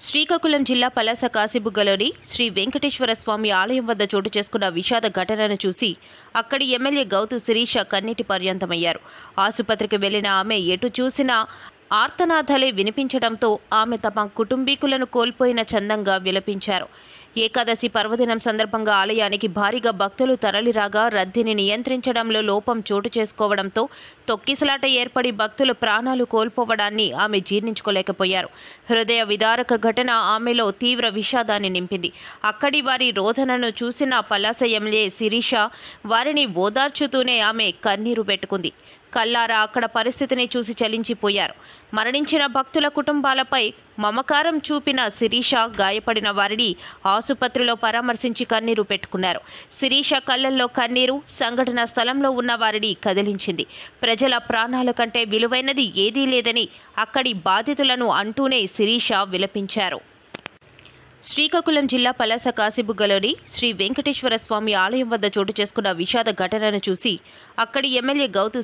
శ్రీకాకుళం జిల్లా పలాస కాశీబుగ్గలోని శ్రీ వెంకటేశ్వర స్వామి ఆలయం వద్ద చోటు చేసుకున్న విషాద ఘటనను చూసి అక్కడి ఎమ్మెల్యే గౌతు శిరీష కన్నీటి పర్యంతమయ్యారు. ఆసుపత్రికి వెళ్ళిన ఆమె ఎటు చూసినా ఆర్తనాదాలే వినిపించడంతో ఆమె తమ కుటుంబీకులను కోల్పోయిన చందంగా విలపించారు. ఏకాదశి పర్వదినం సందర్భంగా ఆలయానికి భారీగా భక్తులు తరలిరాగా రద్దీని నియంత్రించడంలో లోపం చోటు చేసుకోవడంతో తొక్కిసలాట ఏర్పడి భక్తులు ప్రాణాలు కోల్పోవడాన్ని ఆమె జీర్ణించుకోలేకపోయారు. హృదయ విదారక ఘటన ఆమెలో తీవ్ర విషాదాన్ని నింపింది. అక్కడి వారి రోధనను చూసిన పలాస ఎమ్మెల్యే శిరీష వారిని ఓదార్చుతూనే ఆమె కన్నీరు పెట్టుకుంది. కల్లారా అక్కడ పరిస్థితిని చూసి చలించిపోయారు. మరణించిన భక్తుల కుటుంబాలపై మమకారం చూపిన శిరీష గాయపడిన వారిని ఆసుపత్రిలో పరామర్శించి కన్నీరు పెట్టుకున్నారు. శిరీష కళ్ళల్లో కన్నీరు సంఘటన స్థలంలో ఉన్న వారిని కదిలించింది. ప్రజల ప్రాణాల కంటే విలువైనది ఏదీ లేదని అక్కడి బాధితులను అంటూనే శిరీష విలపించారు. శ్రీకాకుళం జిల్లా పలాస కాశీబుగ్గలోని శ్రీ వెంకటేశ్వర స్వామి ఆలయం వద్ద చోటు చేసుకున్న విషాద ఘటనను చూసి అక్కడి ఎమ్మెల్యే గౌతు